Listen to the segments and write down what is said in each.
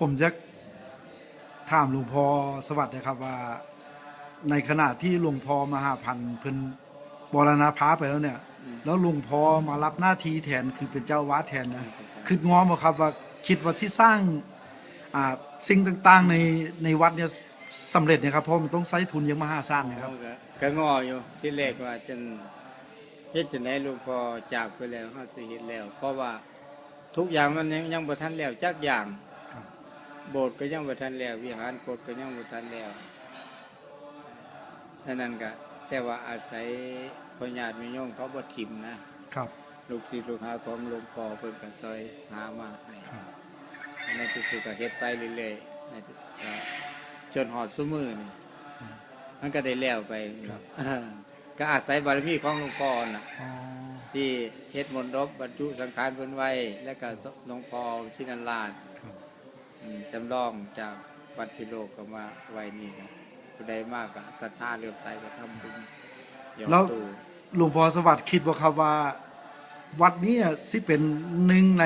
ผมจะถามหลวงพ่อสวัสดิ์นะครับว่า ในขณะที่หลวงพ่อมหาพันธ์เพิ่นบรณภาพไปแล้วเนี่ย แล้วหลวงพ่อมารับหน้าที่แทนคือเป็นเจ้าวาดแทนนะคืองอมบ่ครับว่าคิดว่าที่สร้างอ่าสิ่งต่างๆในในวัดเนี่ยสำเร็จเนะครับเพราะมันต้องใช้ทุนยังมหาศาลนะครับก็งออยู่ที่แรกว่าจนเฮ็ดจังได๋ลูกพอจากไปแล้วเฮาสิเฮ็ดแล้ว เพราะว่าทุกอย่างมันยังยังบ่ทันแล้วจักอย่าง โบสถ์ก็ยังบ่ทันแล้ว วิหารโกฏก็ยังบ่ทันแล้วฉะนั้นก็แต่ว่าอาศัยพ่อญาติแม่โยมเขาบ่ทิมนะ ครับ ลูกศิษย์ลูกหาของหลวงพ่อเพิ่นก็ซอยหามาให้ครับในที่สุดก็เฮ็ดไปเรื่อยๆในที่ก็จนฮอดซุมื้อนี่อืมมันก็ได้แล้วไปครับก็อาศัยบารมีของหลวงพ่อน่ะอ๋อที่เฮ็ดมนต์ดบบรรจุสังขารเพิ่นไว้ และก็หลวงพ่อชินันลาดครับอืม จำลองจากวัดพิโลกก็มาไว้นี่ครับผู้ใดมากก็ศรัทธาเลื่อมใสก็ทำบุญหยอดแล้ว ตู้หลวงพ่อสวัสดิ์คิดว่าครับว่า วัดนี้สิเป็นหนึ่งใน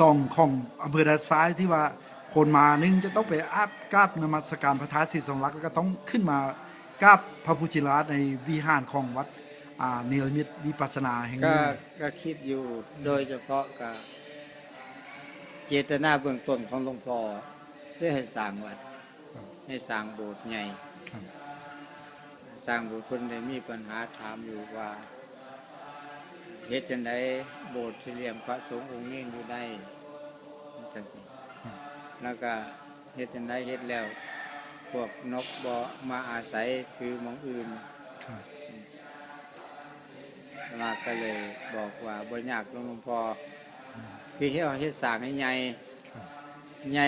สองของอำเภอดานซ้ายที่ว่าคนมาหนึงจะต้องไปอาบกราบนมัสการพระธาตุศรีสองลักษณ์แล้วก็ต้องขึ้นมากราบพระพุทธชินราชในวิหารของวัดอ่าเนรมิตวิปัสสนาแห่งก็นี้ ก็คิดอยู่โดยเฉพาะกับ เจตนาเบื้องต้นของหลวงพ่อที่ให้สร้างวัด ให้สร้างโบสถ์ใหญ่ครับสร้างบุคคลได้มีปัญหาถามอยู่ว่าเฮ็ดจังไดโบสถ์สี่เหลี่ยมพระสงฆ์องค์นี้อยู่ได้จังซี่แล้วก็เฮ็ดจังไดเฮ็ดแล้ว พวกนกบ่มาอาศัยคือหมองอื่นครับมาก็เลยบอกว่าบ่ยากหลวงพ่อ คือเฮ็ดเฮ็ดสร้างให้ใหญ่ครับใหญ่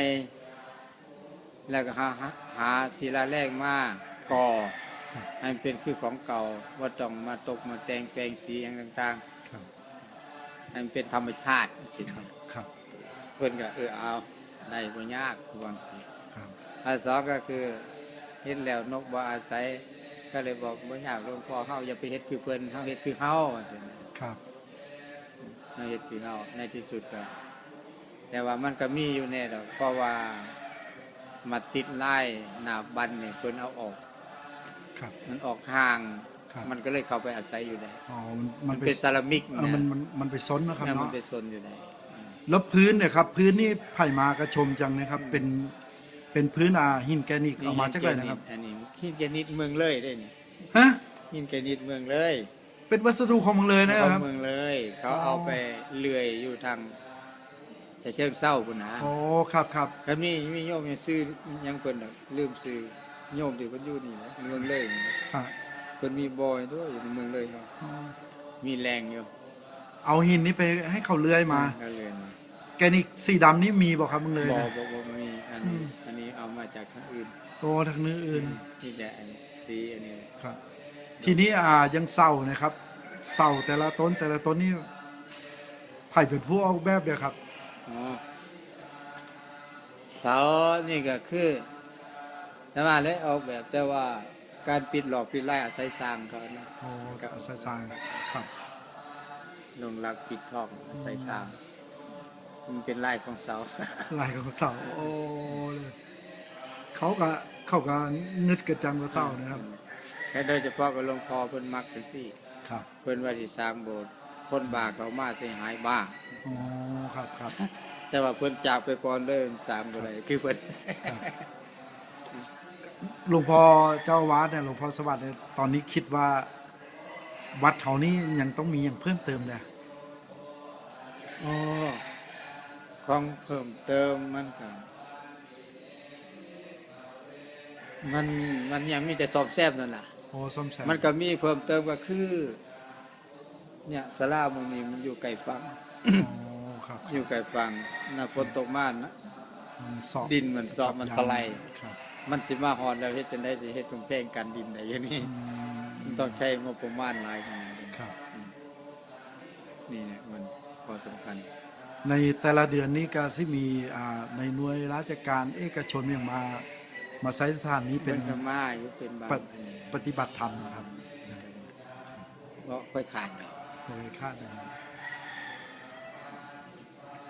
แล้วก็หาหาหาศิลาแรงมาก่อครับให้มันเป็นคือของเก่าว่าต้องมาตกมาแต่งแปลงสีอย่างต่างครับๆให้มันเป็นธรรมชาติสิครับครับเพิ่นก็เออเอาได้บ่ยากบางทีครับอันสองก็คือเฮ็ดแล้วนกบ่อาศัย ก็เลยบอกบ่ยากหลวงพ่อเฮาอย่าไปเฮ็ดคือเพิ่นเฮาเฮ็ดคือเฮาสินะครับ เฮาเฮ็ดคือเฮาในที่สุดก็แต่ว่ามันก็มีอยู่แน่ดอกเพราะว่ามาติดลายหน้าบันนี่เพิ่นเอาออก ครับ มันออกห่าง ครับมันก็เลยเข้าไปอาศัยอยู่ได้อ๋อมันมัมันนเป็นเซรามิกเออนะมันมันมันไปซ้นนะครับเนี่ยมันเนาะเป็นโซนอยู่ได้อืม แล้วพื้นเนี่ยครับ พื้นนี่ไผ่มากระชมจังนะครับ เป็น เป็นพื้นอาหินแกรนิตเอามาจากไหนนะครับอันนี้หินแกรนิตเมืองเลยได้นี่ฮะหินแกรนิตเมืองเลย เป็นวัสดุของเมืองเลยนะคเขารับเมืองเลยเขาอ๋อเอาไปเลื่อยอยู่ทางจะเชิงเศร้าพุ่นนะโอ้ครับครับก็มีมีโยมยังซื้อยังเพิ่นน่ะลืมซื้อโยมที่เพิ่นอยู่นี่นะเมืองเลยนี่นะครับเพิ่นมีบอยด้วยอยู่ในเมืองเลยครับอ๋อมีแรงอยู่เอาหินนี้ไปให้เขาเลื่อยมา ก็เลยมาแกรนิตสีดำนี่มีบอกครับเมืองเลยบ่นะบ่บ่มีอันอืนี้ม อันนี้เอามาจากทางอื่นโอ้ทางเนื้ออื่นที่จะอันสีอันนี้ครับ ทีนี้อ่ายังเสานะครับเสาแต่ละต้นแต่ละต้นนี่ไผ่เป็นผู้ออกแบบเดียครับอ๋อเสานี่ก็คือแต่ว่าเลยออกแบบแต่ว่าการปิดหลอกปิดไล่อาศัยสร้างเขานะโอ้กับสายสายครับลงรักปิดทองอาศัยสร้างมันเป็นไล่ของเสา ลายของเสาโอ้เลยเขาก็เขาก็งึดกระจังกับเสานะครับ แค่โดยเฉพาะกับหลวงพ่อเพิ่นมักจังซี่ครับเพิ่นว่าสิสร้างโบสถ์คนบ้าเขามาสิหายบ้า อ๋อครับครับ แต่ว่าเพิ่นจากไปก่อนเด้อสร้ามบ่ได้คือเพิ่นหลวงพ่อเจ้าอาวาดเนี่ยหลวงพ่อสวัสดิ์เนี่ยตอนนี้คิดว่า วัดเขานี้ยังต้องมีอย่างเพิ่มเติมเนี่ยอ๋อของเพิ่มเติมมันก็มันมันยังมีแต่สอบแซบนั่นล่ะ โอ้ซ่อมแซมมันก็มีเพิ่มเติมก็คือ เนี่ยสลาหมองนี้มันอยู่ไกลฟังอ๋อครับอยู่ไกลฟังน่ะฝนตกมานะมันสอบดินมันสอบมันสไลด์ครับมันสิมาฮอดแล้วเฮ็ดจังได๋สิเฮ็ดกำแพงกันดินได้อย่างนี้อืมมันต้องใช้งบประมาณหลายขนาดนี้ครับนี่เนี่ยมันพอสำคัญในแต่ละเดือนนี้ก็สิมีอ่าในหน่วยราชการเอกชนอย่างมา มาใช้สถานนี้เป็เป็นนก็มาอยู่เป็นบางปอันนี้ปฏิบัติธรรมนะครับเพราะค่อยขาดดอกโดยคาดนะครับ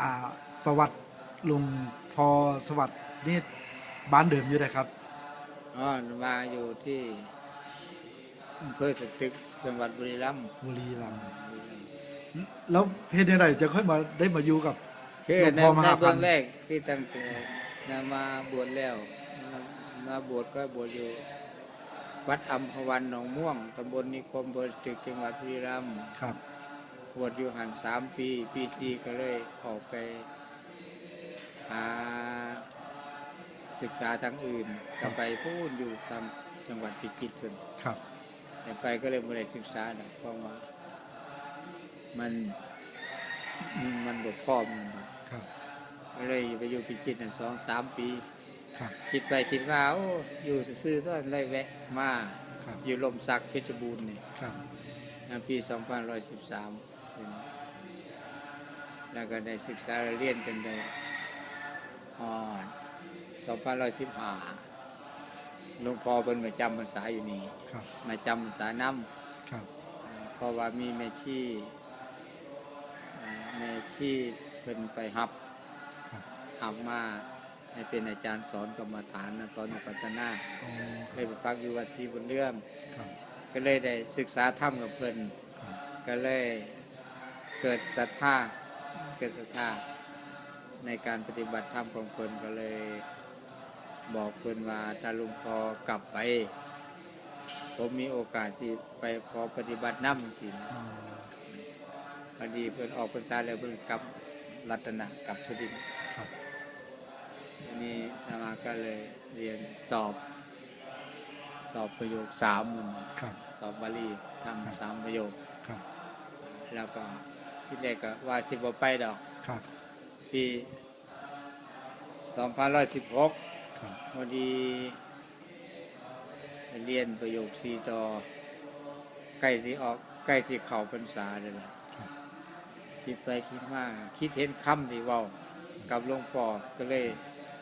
อ่าประวัติหลุงพอสวัสดิ์นี่บ้านเดิมอยู่ไหนครับ อ๋อมาอยู่ที่อำเภอสตึกจังหวัดบุรีรัมย์บุรีรัมย์แล้วเฮ็ดยังไงจะค่อยมาได้มาอยู่กับ คือหลวงในพ่อมในหาพัเบื้นองธุ์แรกที่ตั้งแต่นามาบวชแล้ว มามาบวชก็บวชอยู่ วัดอัมพวันหนองม่วงตำบลนิคมบริตึกจังหวัดบุรีรัมย์ครับบวชอยู่หันสามปี ปีสี่ก็เลยออกไปหาศึกษาทางอื่นก็ไปพูดอยู่ตามจังหวัดพิจิตรพุ่นครับแต่ไปก็เลยไม่ได้ศึกษานะเพราะว่ามันมันบกพร่องมันนะครับก็เลยไปอยู่พิจิตรน่ะสองสามปี ครับคิดไปคิดมาโอ้อยู่ซื่อๆต้นเลยแวะมาครับอยู่ลมสักเพชรบูรณ์นี่ครับในปี2513เป็นแล้วก็ได้ศึกษาเรียนจนได้อ่อน2515หลวงพ่อเป็นมาจำพรรษาอยู่นี่ครับมาจำพรรษาน้ำครับอ่าเพราะว่ามีแม่ชีอ่าแม่ชีเพิ่นไปหับครับหับมา ให้เป็นอาจารย์สอนกรรมฐานนะสอนอุปัสสนาอ๋อเลยไปพักอยู่วัดศรีบุญเรื่องครับก็เลยได้ศึกษาธรรมกับเพิ่นครับก็เลยเกิดศรัทธาเกิดศรัทธาในการปฏิบัติธรรมของเพิ่นก็เลยบอกเพิ่นว่าถ้าหลุงพอกลับไป ผมมีโอกาสที่ไปขอปฏิบัติน้ำสินะอ๋อพอดีเพิ่นออกพรรษาแล้วเพิ่นกลับรัตนะกลับสุริน ทร์ครับทีนี้อามาก็เลยเรียนสอบ สอบประโยคสามมันครับ สอบบาลีทำสามประโยค ครับ แล้วก็ที่แรกก็ว่าสิบบ่ไปดอก ครับ ปี2516ครับ พอดีไปเรียนประโยคสีต่อใกล้สิออกใกล้สิเข้าพรรษาเลยล่ะครับ คิดไปคิดมาคิดเห็นคำที่เว้ากับหลวงพ่อก็เลย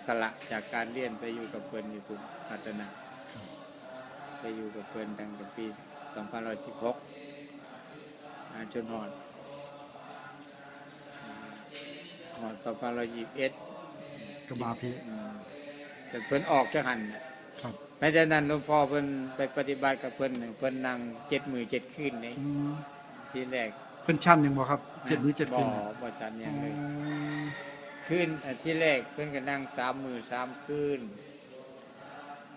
สละจากการเรียนไปอยู่กับเพิ่นอยู่คุณพัฒนาไปอยู่กับเพิ่นตั้งแต่ปี 2516อ่าจนหอดอ่าหอด2521กระบาพี่อืมแต่เพิ่นออกจากหันน่ะครับแม้แต่นั้นหลวงพ่อเพิ่นไปปฏิบัติกับเพิ่นน่ะเพิ่นนั่งเจ็ดมือเจ็ดคืนนี่อืมทีแรกเพิ่นชั้นยังบ่ครับเจ็ดมื้อเจ็ดคืนบ่บ่จันยังเลย อ๋อคืนอะที่แรกเพิ่นก็นั่งสามมือสามคืน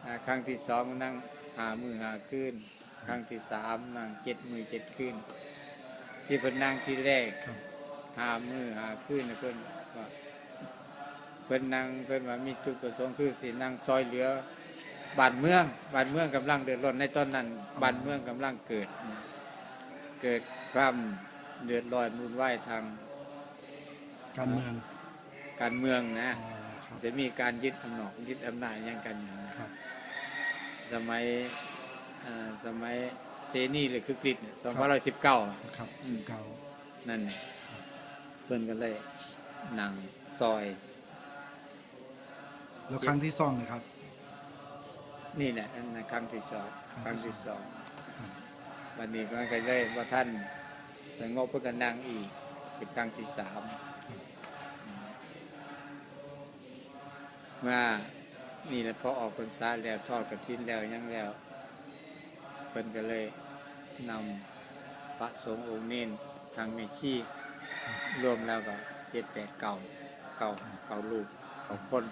อ่าครั้งที่สองนั่งหามือหาคืนครั้งที่สามนั่งเจ็ดมือเจ็ดคืนที่เพิ่นนั่งที่แรกครับหามือหาคืนน่ะเพิ่นว่าเพิ่นนั่งเพิ่นว่ามีจุดประสงค์คือสินั่งซอยเหลือบ้านเมืองบ้านเมืองกำลังเดือดร้อนในตอนนั้นบ้านเมืองกำลังเกิด เกิดความเดือดร้อนวุ่นวายทางการเมือง การเมืองนะอ๋อครับจะมีการยึดอำนาจยึดอำนาจอย่างกันอย่างนั้นครับสมัยอ่าสมัยเซนีหรือคือกฤษสองพันร้อยสิบเก้าครับอืสิมบเก้านั่นน่ะเพิ่นก็เลยนั่งซอยแล้วครั้งที่สองเลยครับ นี่แหละอันนั้นครั้งที่สองคครั้รั้งงที่ที่สสอองงวันนี้ก็ก็เลยว่าท่านสงบเพื่อกันนั่งอีกเป็นครั้งที่สาม มานี่แหละพอออกพรรษาแล้วทอดกับชิ้นแล้วยังแล้วเพิ่นก็เลยนำพระสงฆ์องค์เน้นทางเมชีรวมแล้วก็เจ็ดแปดเก่าเก่าเก่าลูกเก่าคน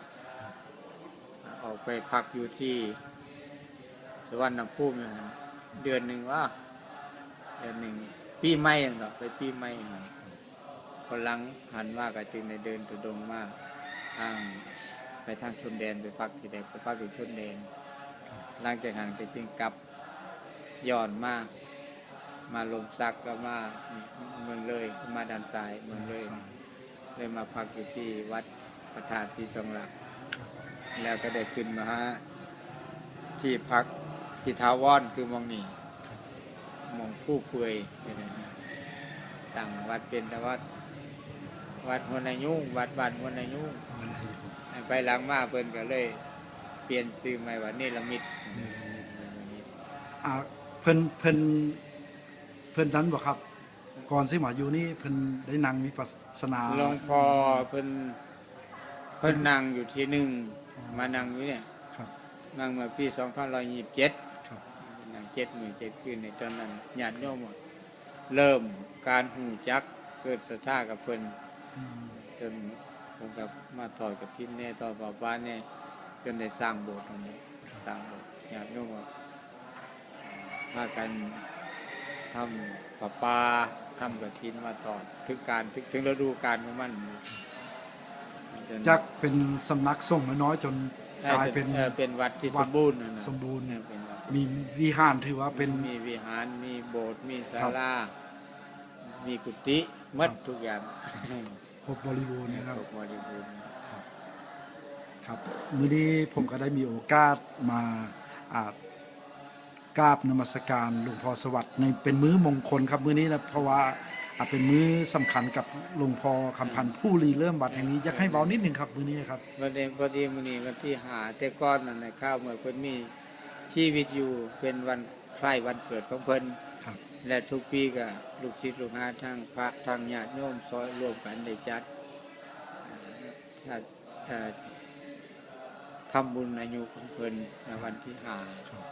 ออกไปพักอยู่ที่สวรรณภูมิอยู่หั่นเดือนหนึ่งว่าเดือนหนึ่งปีใหม่นั่นดอไปปีใหม่หันคนหลังหันมาก็จึงในเดินตุดงมากทาง ไปทางชนแดนไปพักที่ใดไปพักอยู่ชนแดนหลังจากหันก็จึงกลับย้อนมามาลมซักก็มาเมืองเลยมาด้านซ้ายเมืองเลยเลยมาพักอยู่ที่วัดพระธาตุที่ทรงหลัก แล้วก็ได้ขึ้นมาฮะที่พักที่ทาวอนคือมองนี่มองผู้เปื่อยเนี่ยนะตั้งวัดเป็นแต่วัดวัดหัวนายุ่งวัดบ้านหัวนายุ่ง ไปหลังมาเพิ่นก็เลย เปลี่ยนชื่อใหม่ว่าเนรมิตอ่าเพิ่นเพิ่นเพิ่นนั้นบ่ครับ ก่อนสิมาอยู่นี่เพิ่นได้นั่งมีปัสนาหลวงพ่อเพิ่นเพิ่นนั่งอยู่ที่หนึ่งมานั่งอยู่เนี่ยครับ นั่งเมื่อปี2527ครับนั่งเจ็ดมือเจ็ดคืนในตอนนั้นญาติโยมเริ่มการหูจักเกิดศรัทธากับเพิ่นอืมจน ผมกับมาถอดกับทินแน่ต่อป่าบ้านเนี่ยจนได้สร้างโบสถ์ตรงนี้สร้างโบสถ์ญาติโยมก็พากันทำป่าปาทำกับทินมาตอดถึงการถึงถึงฤดูการของมันจนจากเป็นสำนักส่งน้อยๆจนกลายเป็นออเป็นวัดที่วัสดมบูรณ์นะนะสมบูรณ์เออเป็นวัดที่มีวิหารถือว่าเป็นมีวิหารมีโบสถ์มีศาครับลามีกุฏิหมัดทุกอย่าง ครบบริบูรณ์นะครับ ครบบริบูรณ์ครับมื้อนี้ผมก็ได้มีโอกาสมาอ่ากราบนมัสการหลวงพ่อสวัสดิ์ในเป็นมื้อมงคลครับมื้อนี้นะเพราะว่าอ่าเป็นมื้อสำคัญกับหลวงพ่อคำพันธ์ผู้รีเริ่มวัดแห่งนี้อยากให้เบานิดหนึ่งครับมื้อนี้ครับวันนี้พอดีมื้อนี้วันที่หาแต่ก้อนนั่นนะข้าวเมื่อเพิ่นมีชีวิตอยู่เป็นวันคล้ายวันเกิดของเพิ่นครับ และทุกปีก็ลูกศิษย์ลูกหาทั้งพระทั้งญาติโยมซอยร่วมกันได้จัดเอ่อเอ่อทำบุญอายุของเพิ่นในวันที่หาครับ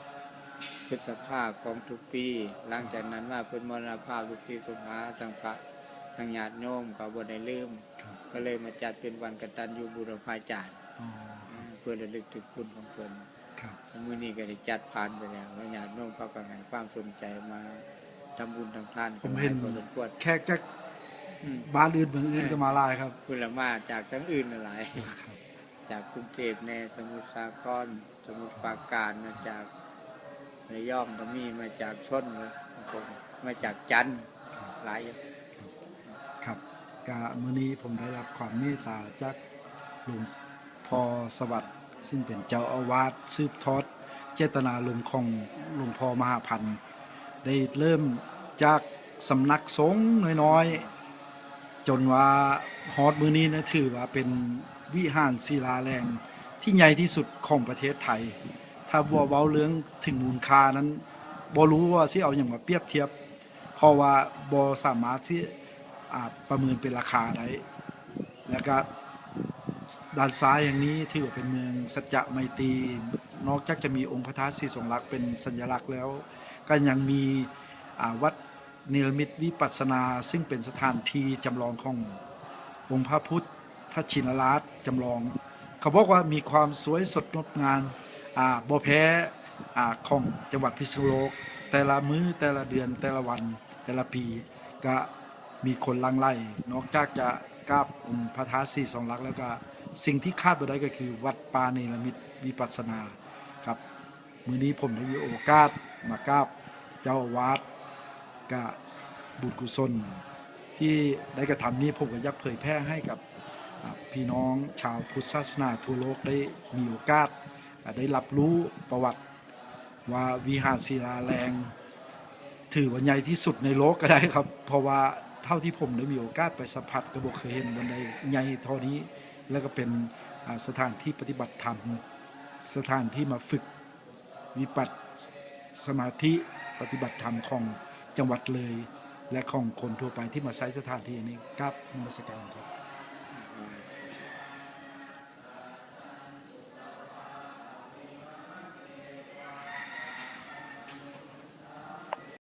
พฤษภาของทุกปี หลังจากนั้นมาเป็นมรณภาพลูกศิษย์ลูกหาทั้งพระทั้งญาติโยมก็บ่ได้ลืมครับก็เลยมาจัดเป็นวันกตัญญูบุรพาจารย์อ๋อเพื่อระลึกถึงคุณของเพิ่นครับมื้อนี้ก็ได้จัดผ่านไปแล้วแล้วญาติโยมเขาก็ให้ความสนใจมา ทำบุญทำทานผมเห็นพอสมควรแขกจากอืมบ้านอื่นเมืองอื่นก็มาหลายครับคุณละมาจากทั้งอื่นหลายครับจากกรุงเทพในสมุทรสาครสมุทรปราการมาจากระยองก็มีมาจากชนเลยบางคนมาจากจันทร์หลายอยู่ครับกะมื้อนี้ผมได้รับความเมตตาจากหลวงพ่อสวัสดิ์ซึ่งเป็นเจ้าอาวาสสืบทอดเจตนาลมณ์ของหลวงพ่อมหาพันธ์ ได้เริ่มจากสำนักสงฆ์น้อยๆ จนว่าฮอดมือนี้นะถือว่าเป็นวิหารศิลาแรงที่ใหญ่ที่สุดของประเทศไทย ถ้าบัวเว้าเรื่องถึงมูลค่านั้นบ่รู้ว่าสิเอาอย่างมาเปรียบเทียบ เพราะว่าบ่สามารถที่อ่าประเมินเป็นราคาได้แล้วก็ด้านซ้ายอย่างนี้ถือว่าเป็นเมืองสัจจะไมตรีนอกจากจะมีองค์พระธาตุสีสงลักษ์เป็นสัญลักษณ์แล้ว ก็ยังมีวัดเนรมิตวิปัสนา ซึ่งเป็นสถานที่จำลองขององค์พระพุทธชินราชจำลอง เขาบอกว่ามีความสวยสดงดงามอ่าบ่แพ้ของจังหวัดพิษณุโลก แต่ละมื้อแต่ละเดือนแต่ละวันแต่ละปีก็มีคนลังไลนอกจากจะกราบองค์พระธาตุสีสองลักษณ์แล้วก็สิ่งที่คาดบ่ได้ก็คือวัดปาเนรมิตวิปัสนาครับ มือนี้ผมได้มีโอกาสมากราบ เจ้าวาสก็บุญกุศล ที่ได้กระทำนี้ผมก็ยากเผยแพร่ให้กับพี่น้องชาวพุทธศาสนาทั่วโลกได้มีโอกาส ได้รับรู้ประวัติว่าวิหารศิลาแรง ถือว่าใหญ่ที่สุดในโลกก็ได้ครับ เพราะว่าเท่าที่ผมได้มีโอกาสไปสัมผัสกระบอกเคยเห็นบนใดใหญ่เท่านี้ แล้วก็เป็นสถานที่ปฏิบัติธรรม สถานที่มาฝึกวิปัสสมาธิ ปฏิบัติธรรมของจังหวัดเลย และของคนทั่วไปที่มาใช้สถานที่นี้ครับนมัสการครับ